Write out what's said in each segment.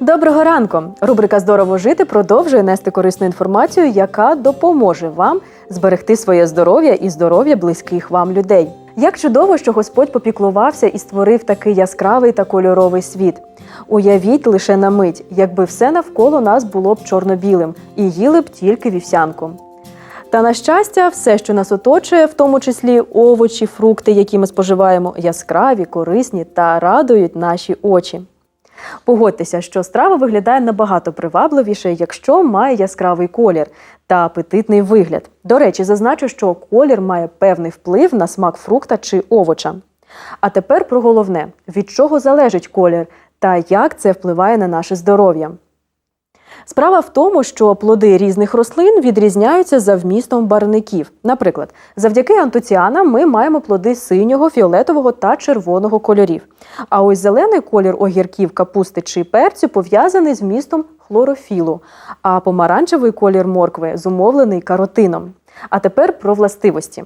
Доброго ранку! Рубрика Здорово жити продовжує нести корисну інформацію, яка допоможе вам зберегти своє здоров'я і здоров'я близьких вам людей. Як чудово, що Господь попіклувався і створив такий яскравий та кольоровий світ. Уявіть лише на мить, якби все навколо нас було б чорно-білим і їли б тільки вівсянку. Та на щастя, все, що нас оточує, в тому числі овочі, фрукти, які ми споживаємо, яскраві, корисні та радують наші очі. Погодьтеся, що страва виглядає набагато привабливіше, якщо має яскравий колір та апетитний вигляд. До речі, зазначу, що колір має певний вплив на смак фрукта чи овоча. А тепер про головне: від чого залежить колір та як це впливає на наше здоров'я. Справа в тому, що плоди різних рослин відрізняються за вмістом барвників. Наприклад, завдяки антоціанам ми маємо плоди синього, фіолетового та червоного кольорів. А ось зелений колір огірків, капусти чи перцю пов'язаний з вмістом хлорофілу, а помаранчевий колір моркви зумовлений каротином. А тепер про властивості.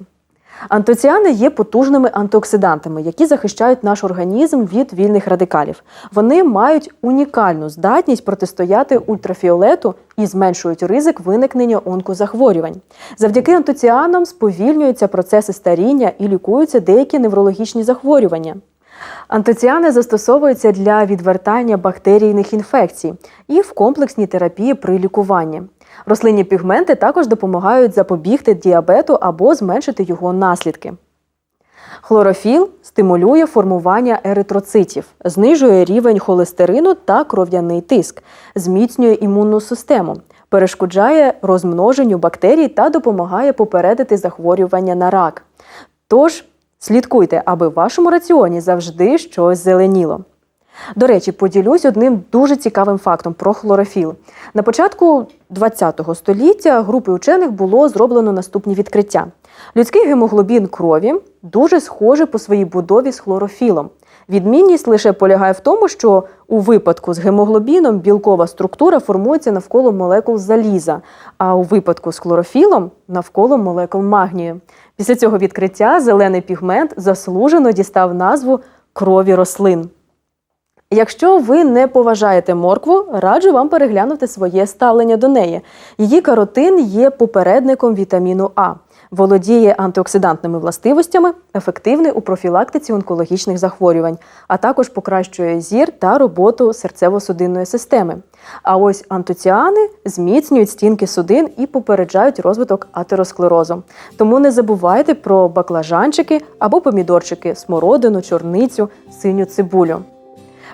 Антоціани є потужними антиоксидантами, які захищають наш організм від вільних радикалів. Вони мають унікальну здатність протистояти ультрафіолету і зменшують ризик виникнення онкозахворювань. Завдяки антоціанам сповільнюються процеси старіння і лікуються деякі неврологічні захворювання. Антоціани застосовуються для відвертання бактерійних інфекцій і в комплексній терапії при лікуванні. Рослинні пігменти також допомагають запобігти діабету або зменшити його наслідки. Хлорофіл стимулює формування еритроцитів, знижує рівень холестерину та кров'яний тиск, зміцнює імунну систему, перешкоджає розмноженню бактерій та допомагає попередити захворювання на рак. Тож слідкуйте, аби в вашому раціоні завжди щось зеленіло. До речі, поділюсь одним дуже цікавим фактом про хлорофіл. На початку ХХ століття групи учених було зроблено наступні відкриття. Людський гемоглобін крові дуже схожий по своїй будові з хлорофілом. Відмінність лише полягає в тому, що у випадку з гемоглобіном білкова структура формується навколо молекул заліза, а у випадку з хлорофілом навколо молекул магнію. Після цього відкриття зелений пігмент заслужено дістав назву крові рослин. Якщо ви не поважаєте моркву, раджу вам переглянути своє ставлення до неї. Її каротин є попередником вітаміну А, володіє антиоксидантними властивостями, ефективний у профілактиці онкологічних захворювань, а також покращує зір та роботу серцево-судинної системи. А ось антоціани зміцнюють стінки судин і попереджають розвиток атеросклерозу. Тому не забувайте про баклажанчики або помідорчики, смородину, чорницю, синю цибулю.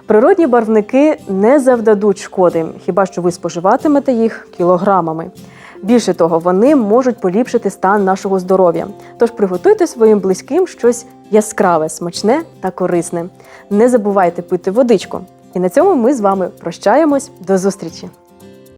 Природні барвники не завдадуть шкоди, хіба що ви споживатимете їх кілограмами. Більше того, вони можуть поліпшити стан нашого здоров'я. Тож приготуйте своїм близьким щось яскраве, смачне та корисне. Не забувайте пити водичку. І на цьому ми з вами прощаємось. До зустрічі!